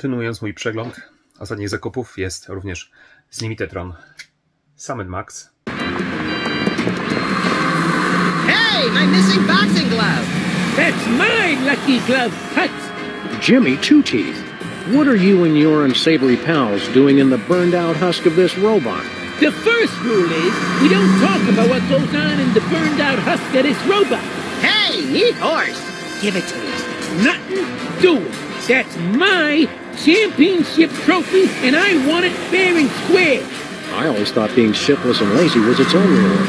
Kontynuując mój przegląd ostatnich zakupów jest również z Limitetron Summit Max. Hey, my missing boxing glove. That's my lucky glove, Tut. Jimmy Two Teeth, what are you and your unsavory pals doing in the burned out husk of this robot? The first rule is we don't talk about what goes on in the burned out husk of this robot. Hey, neat horse. Give it to me. Nothing doing. That's my championship trophy, and I want it fair and square. I always thought being shiftless and lazy was its own reward.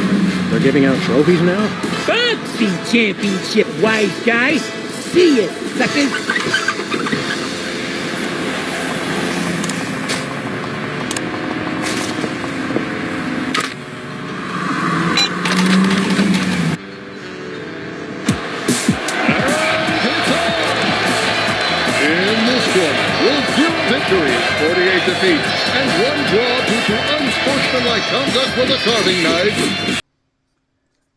They're giving out trophies now? Boxing championship, wise guy. See ya, suckers. 48 defeats, and one draw due to unsportsmanlike conduct with a carving knife,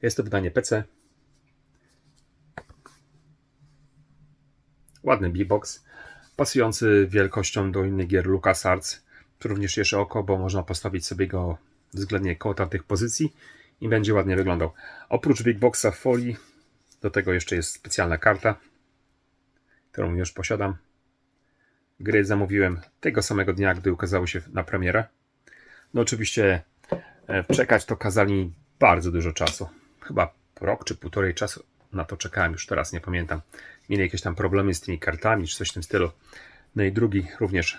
Jest to wydanie PC. Ładny B-Box, pasujący wielkością do innych gier LucasArts. Tu również cieszy oko, bo można postawić sobie go względnie koło tamtych pozycji i będzie ładnie wyglądał. Oprócz Big Boxa w folii, do tego jeszcze jest specjalna karta, którą już posiadam. Gry zamówiłem tego samego dnia, gdy ukazały się na premierę. No oczywiście e, czekać to kazali bardzo dużo czasu. Chyba rok czy półtorej czasu na to czekałem, już teraz nie pamiętam. Mieli jakieś tam problemy z tymi kartami, czy coś w tym stylu. No i drugi również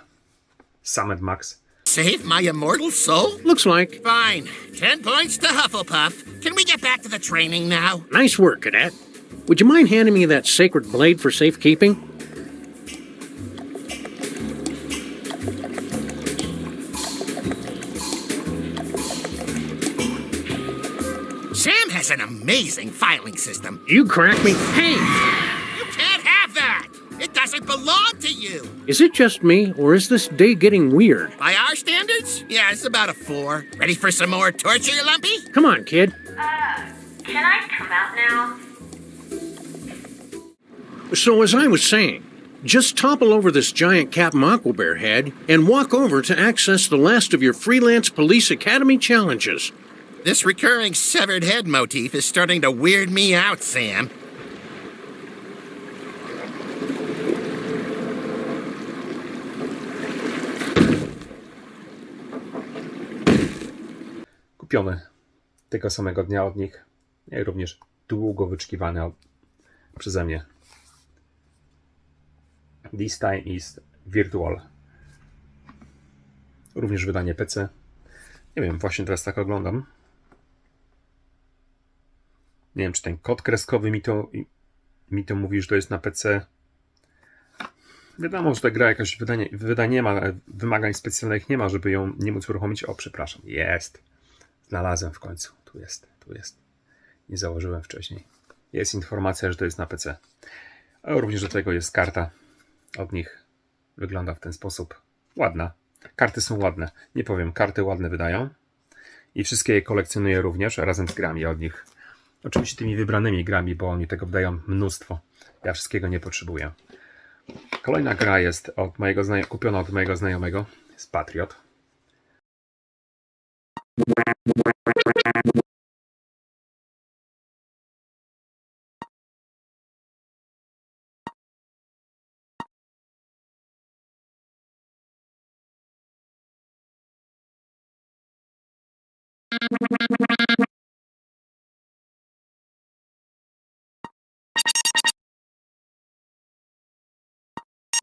Summit Max. Save my immortal soul? Looks like. Fine. Ten points to Hufflepuff. Can we get back to the training now? Nice work, Cadet. Would you mind handing me that sacred blade for safekeeping? Has an amazing filing system. You crack me. Hey, You can't have that. It doesn't belong to you. Is it just me, or is this day getting weird? By our standards, yeah, it's about a four. Ready for some more torture, Lumpy? Come on, kid. Uh, can I come out now? So, as I was saying, just topple over this giant Captain Aquabear head and walk over to access the last of your freelance Police Academy challenges. This recurring severed head motif is starting to weird me out, Sam. Kupiony tego samego dnia od nich. I również długo wyczekiwany przeze mnie. This time is virtual. Również wydanie PC. Nie wiem, właśnie teraz tak oglądam. Nie wiem, czy ten kod kreskowy mi to, mi to mówi, że to jest na PC. Wiadomo, że ta gra jakaś wydanie, wydanie nie ma, wymagań specjalnych nie ma, żeby ją nie móc uruchomić. O, przepraszam, jest. Znalazłem w końcu. Tu jest, tu jest. Nie założyłem wcześniej. Jest informacja, że to jest na PC. A również do tego jest karta od nich. Wygląda w ten sposób. Ładna. Karty są ładne. Nie powiem, karty ładne wydają. I wszystkie je kolekcjonuję również razem z grami od nich. Oczywiście tymi wybranymi grami, bo oni tego wydają mnóstwo. Ja wszystkiego nie potrzebuję. Kolejna gra jest od mojego znajo- kupiona od mojego znajomego. Jest Patriot.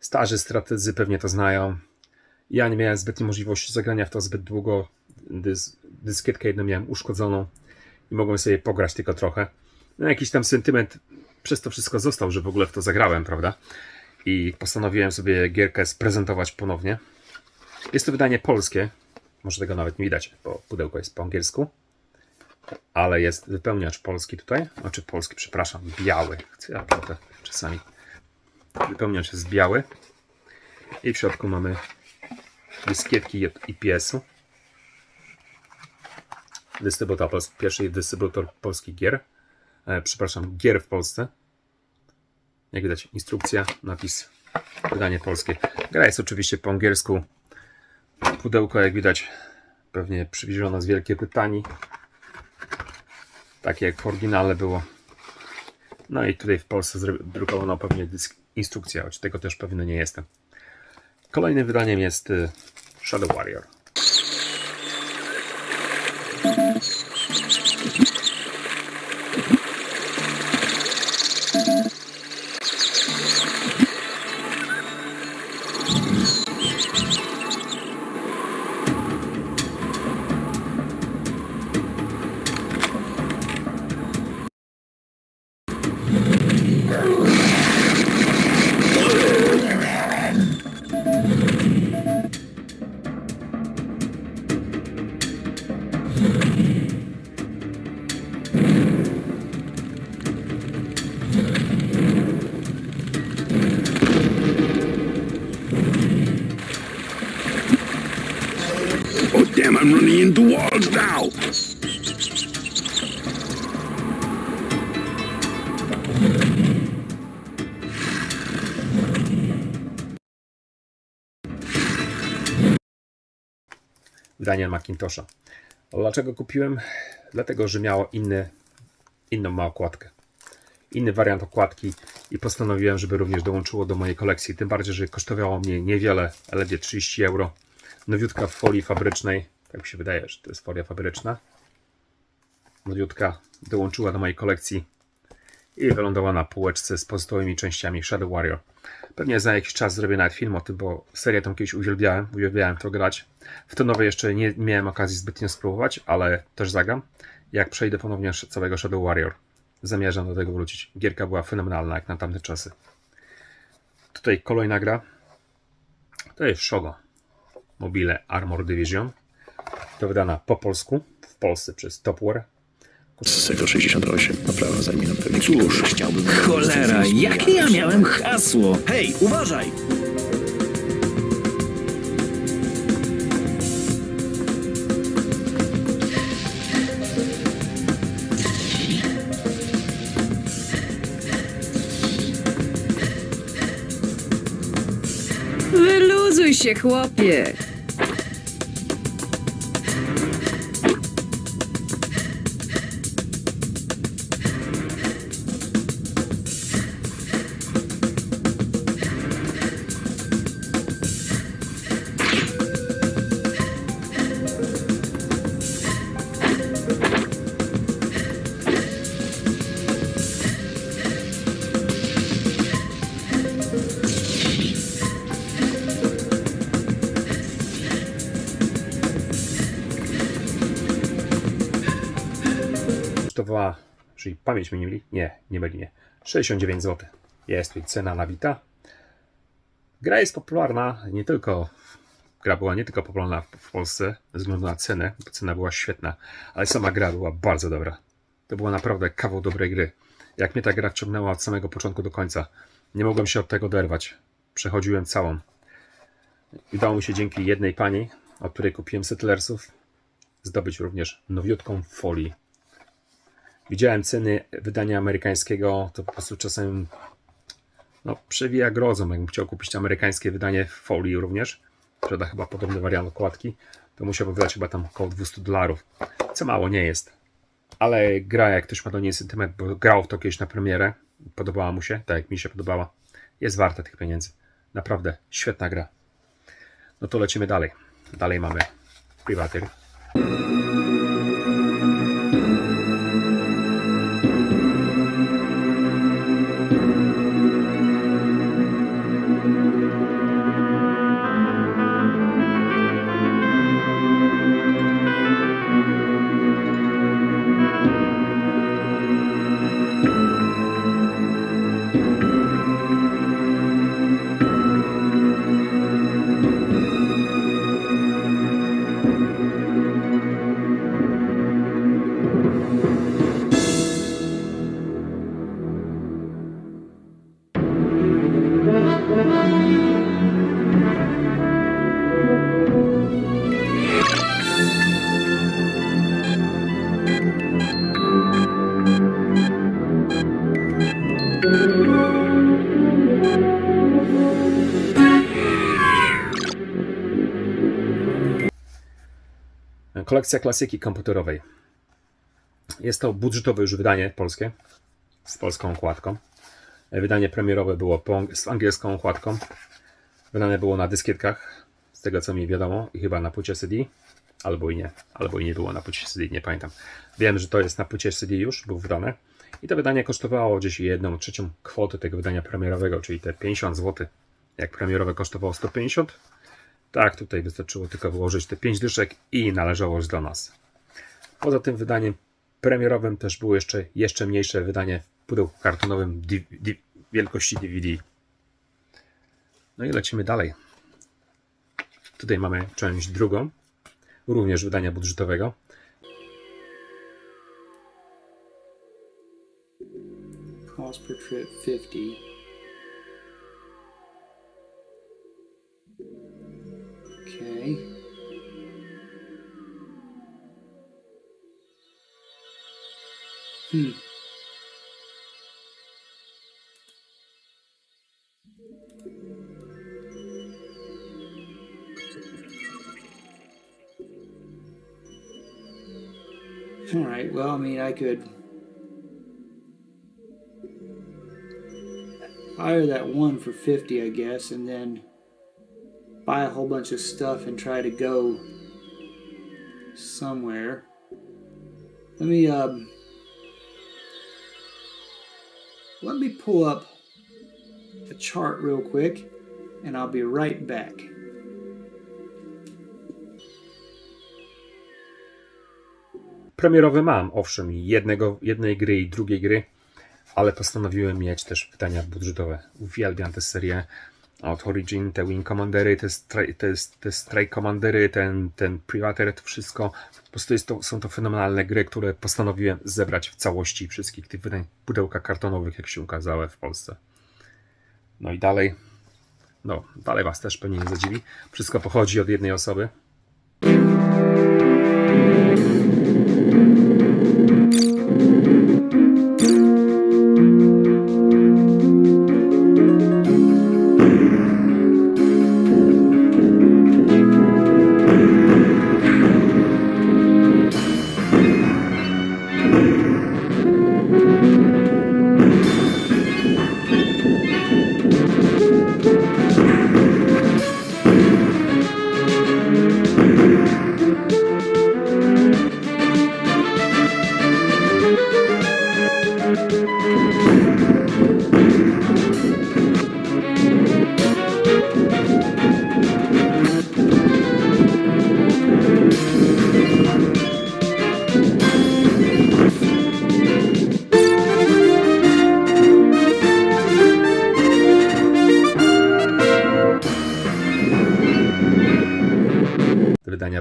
Starzy strategzy pewnie to znają. Ja nie miałem zbytniej możliwości zagrania w to zbyt długo. Dys, dyskietkę jedną miałem uszkodzoną i mogłem sobie pograć tylko trochę. No, jakiś tam sentyment przez to wszystko został, że w ogóle w to zagrałem, prawda? I postanowiłem sobie gierkę sprezentować ponownie. Jest to wydanie polskie. Może tego nawet nie widać, bo pudełko jest po angielsku. Ale jest wypełniacz polski tutaj. Znaczy polski, przepraszam, biały. Ja plotę czasami. Wypełniacz jest biały. I w środku mamy dyskietki IPS-u. Dystrybutor, pierwszy dystrybutor polskich gier. E, przepraszam, gier w Polsce. Jak widać, instrukcja, napis, wydanie polskie. Gra jest oczywiście po angielsku. Pudełko, jak widać, pewnie przywiezione z Wielkiej Brytanii. Takie jak w oryginale było. No i tutaj w Polsce drukowano pewnie dysk, instrukcja, choć tego też pewny nie jestem. Kolejnym wydaniem jest y, Shadow Warrior. Oh, damn, I'm running into walls now. wydanie Macintosha. Dlaczego kupiłem? Dlatego, że miało inny, inną ma okładkę. Inny wariant okładki i postanowiłem, żeby również dołączyło do mojej kolekcji. Tym bardziej, że kosztowało mnie niewiele, ledwie 30 euro. Nowiutka w folii fabrycznej. Tak mi się wydaje, że to jest folia fabryczna. Nowiutka dołączyła do mojej kolekcji i wylądowała na półeczce z pozostałymi częściami Shadow Warrior. Pewnie za jakiś czas zrobię nawet film o tym, bo serię tą kiedyś uwielbiałem, uwielbiałem to grać. W to nowe jeszcze nie miałem okazji zbytnio spróbować, ale też zagram. Jak przejdę ponownie całego Shadow Warrior, zamierzam do tego wrócić. Gierka była fenomenalna jak na tamte czasy. Tutaj kolejna gra. To jest Shogo. Mobile Armor Division. To wydana po polsku, w Polsce przez Topware. Sektor 68, naprawa zajmie nam pewnie Cóż, chciałbym... Cholera, jakie ja miałem hasło? Hej, uważaj! Wyluzuj się, chłopie. Kosztowała, czyli pamięć mi nie myli, nie, nie myli, nie, 69 zł. Jest tutaj cena nabita. Gra jest popularna, nie tylko, gra była nie tylko popularna w, Polsce ze względu na cenę, bo cena była świetna, ale sama gra była bardzo dobra. To była naprawdę kawał dobrej gry. Jak mnie ta gra wciągnęła od samego początku do końca, nie mogłem się od tego oderwać. Przechodziłem całą. Udało mi się dzięki jednej pani, od której kupiłem Settlersów, zdobyć również nowiutką folii widziałem ceny wydania amerykańskiego, to po prostu czasem no, przewija grozą. Jakbym chciał kupić amerykańskie wydanie w folii również, sprzeda chyba podobny wariant okładki, to musiałbym wydać chyba tam około 200 dolarów. Co mało nie jest. Ale gra, jak ktoś ma do niej sentyment, bo grał w to kiedyś na premierę, podobała mu się, tak jak mi się podobała, jest warta tych pieniędzy. Naprawdę świetna gra. No to lecimy dalej. Dalej mamy Privateer. Kolekcja klasyki komputerowej. Jest to budżetowe już wydanie polskie z polską okładką. Wydanie premierowe było z angielską okładką. Wydane było na dyskietkach, z tego co mi wiadomo, i chyba na płycie CD, albo i nie, albo i nie było na płycie CD, nie pamiętam. Wiem, że to jest na płycie CD już, było wydane. I to wydanie kosztowało gdzieś jedną trzecią kwoty tego wydania premierowego, czyli te 50 zł. Jak premierowe kosztowało 150, tak, tutaj wystarczyło tylko wyłożyć te 5 dyszek i należało już do nas. Poza tym wydaniem premierowym też było jeszcze, jeszcze mniejsze wydanie w pudełku kartonowym di- di- wielkości DVD. No i lecimy dalej. Tutaj mamy część drugą, również wydania budżetowego. Cost per trip 50. Okay. Hmm. All right. Well, I mean, I could hire that one for 50, I guess, and then buy a whole bunch of stuff and try to go somewhere. Let me um let me pull up a chart real quick and I'll be right back. Premierowy mam, owszem, jednego, jednej gry i drugiej gry, ale postanowiłem mieć też pytania budżetowe. Uwielbiam tę serię od Origin, te Wing Commandery, te, stri- te, te Strike Commandery, ten, ten Privateer, to wszystko. Po prostu jest to, są to fenomenalne gry, które postanowiłem zebrać w całości wszystkich tych wydań pudełka kartonowych, jak się ukazały w Polsce. No i dalej, no dalej Was też pewnie nie zadziwi. Wszystko pochodzi od jednej osoby.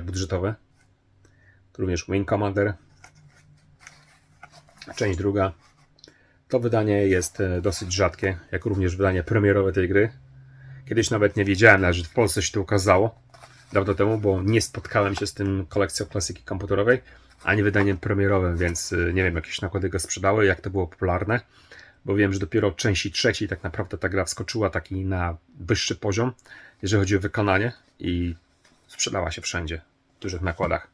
Budżetowe. Również Wing Commander. Część druga. To wydanie jest e, dosyć rzadkie, jak również wydanie premierowe tej gry. Kiedyś nawet nie wiedziałem, że w Polsce się to ukazało. Dawno temu, bo nie spotkałem się z tym kolekcją klasyki komputerowej, ani wydaniem premierowym, więc e, nie wiem, jakieś nakłady go sprzedały, jak to było popularne. Bo wiem, że dopiero w części trzeciej tak naprawdę ta gra wskoczyła taki na wyższy poziom, jeżeli chodzi o wykonanie i sprzedała się wszędzie, w dużych nakładach.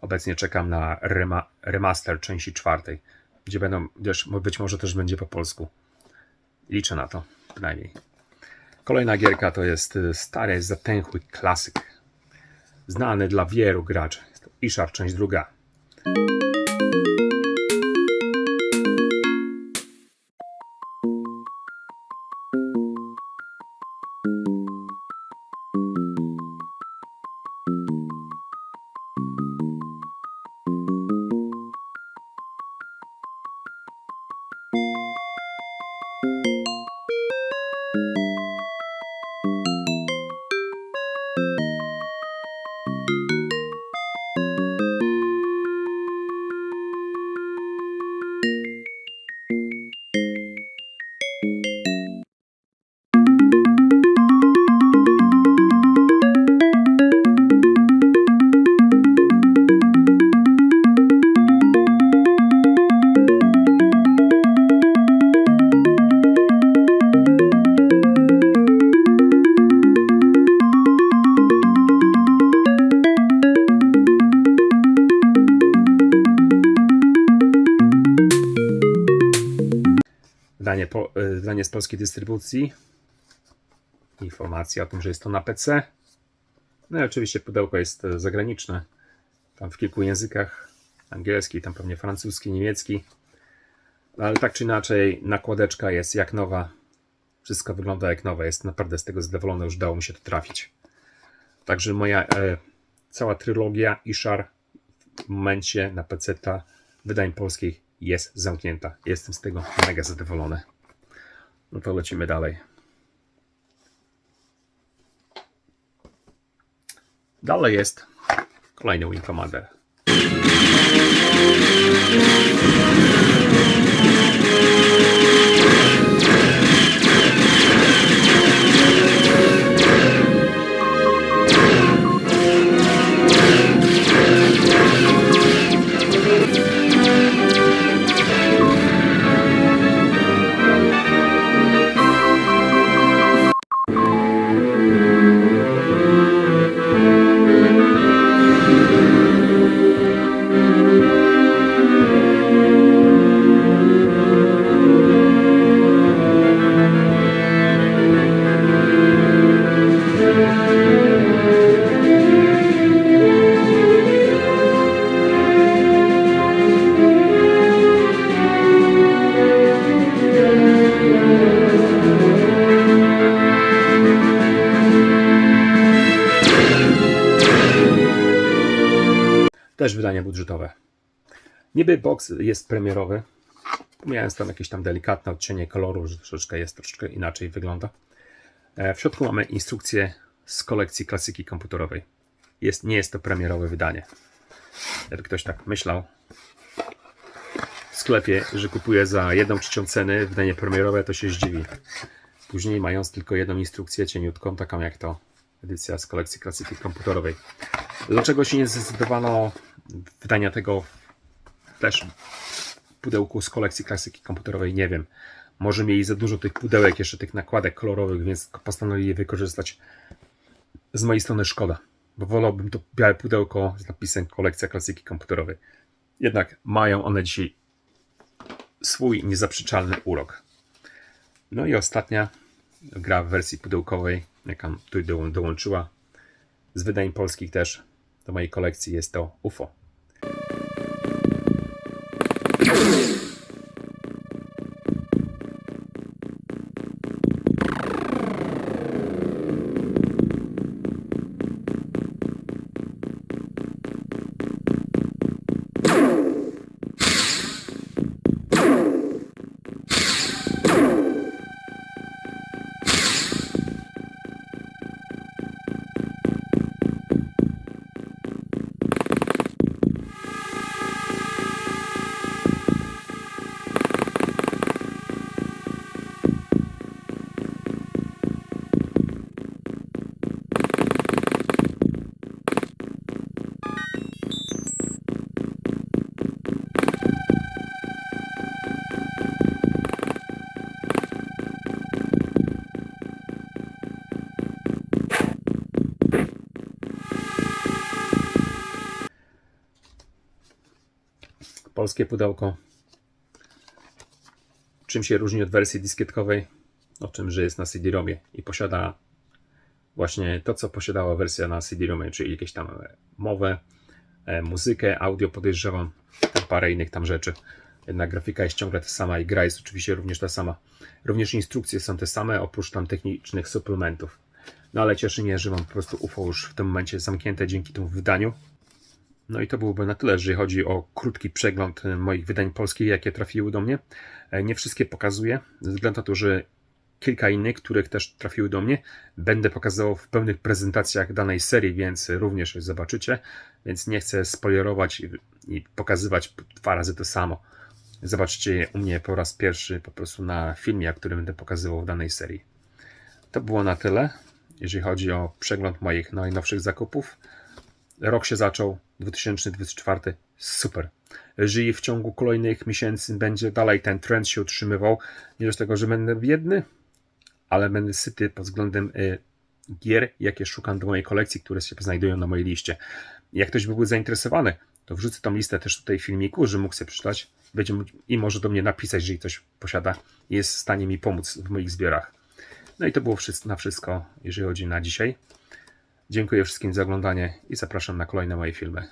Obecnie czekam na rema, remaster części czwartej, gdzie będą, gdzieś, być może też będzie po polsku. Liczę na to, przynajmniej. Kolejna gierka to jest y, stary, zatęchły klasyk. Znany dla wielu graczy. Jest Ishar, część druga. Wydanie, po, wydanie z polskiej dystrybucji. Informacja o tym, że jest to na PC. No i oczywiście pudełko jest e, zagraniczne. Tam w kilku językach. Angielski, tam pewnie francuski, niemiecki. No, ale tak czy inaczej, nakładeczka jest jak nowa. Wszystko wygląda jak nowe. Jest naprawdę z tego zadowolony, już dało mi się to trafić. Także moja e, cała trylogia Ishar w momencie na PC wydań polskich jest zamknięta. Jestem z tego mega zadowolony. No to lecimy dalej. Dalej jest kolejny Wing Commander. Niby box jest premierowy. Pomijając tam jakieś tam delikatne odcienie koloru, że troszeczkę jest, troszeczkę inaczej wygląda. E, W środku mamy instrukcję z kolekcji klasyki komputerowej. Jest, nie jest to premierowe wydanie. Jakby ktoś tak myślał w sklepie, że kupuje za jedną trzecią ceny wydanie premierowe, to się zdziwi. Później mając tylko jedną instrukcję cieniutką, taką jak to edycja z kolekcji klasyki komputerowej. Dlaczego się nie zdecydowano wydania tego też pudełku z kolekcji klasyki komputerowej? Nie wiem. Może mieli za dużo tych pudełek, jeszcze tych nakładek kolorowych, więc postanowili je wykorzystać. Z mojej strony szkoda, bo wolałbym to białe pudełko z napisem kolekcja klasyki komputerowej. Jednak mają one dzisiaj swój niezaprzeczalny urok. No i ostatnia gra w wersji pudełkowej, jaka tu do, dołączyła z wydań polskich też do mojej kolekcji jest to UFO. Polskie pudełko. Czym się różni od wersji dyskietkowej? O czym, że jest na CD-ROMie i posiada właśnie to, co posiadała wersja na CD-ROMie, czyli jakieś tam e, mowę, e, muzykę, audio podejrzewam, tam parę innych tam rzeczy. Jednak grafika jest ciągle ta sama i gra jest oczywiście również ta sama. Również instrukcje są te same, oprócz tam technicznych suplementów. No ale cieszy mnie, że mam po prostu UFO już w tym momencie zamknięte dzięki temu wydaniu. No i to byłoby na tyle, jeżeli chodzi o krótki przegląd moich wydań polskich, jakie trafiły do mnie. E, Nie wszystkie pokazuję, ze względu na to, że kilka innych, których też trafiły do mnie, będę pokazywał w pełnych prezentacjach danej serii, więc również zobaczycie. Więc nie chcę spoilerować i pokazywać dwa razy to samo. Zobaczycie je u mnie po raz pierwszy po prostu na filmie, który będę pokazywał w danej serii. To było na tyle, jeżeli chodzi o przegląd moich najnowszych zakupów. Rok się zaczął, 2024, super. Żyję w ciągu kolejnych miesięcy, będzie dalej ten trend się utrzymywał. Nie do tego, że będę biedny, ale będę syty pod względem y, gier, jakie szukam do mojej kolekcji, które się znajdują na mojej liście. Jak ktoś by był zainteresowany, to wrzucę tą listę też tutaj w filmiku, że mógł sobie przeczytać będzie, i może do mnie napisać, jeżeli ktoś posiada, jest w stanie mi pomóc w moich zbiorach. No i to było na wszystko, jeżeli chodzi na dzisiaj. Dziękuję wszystkim za oglądanie i zapraszam na kolejne moje filmy.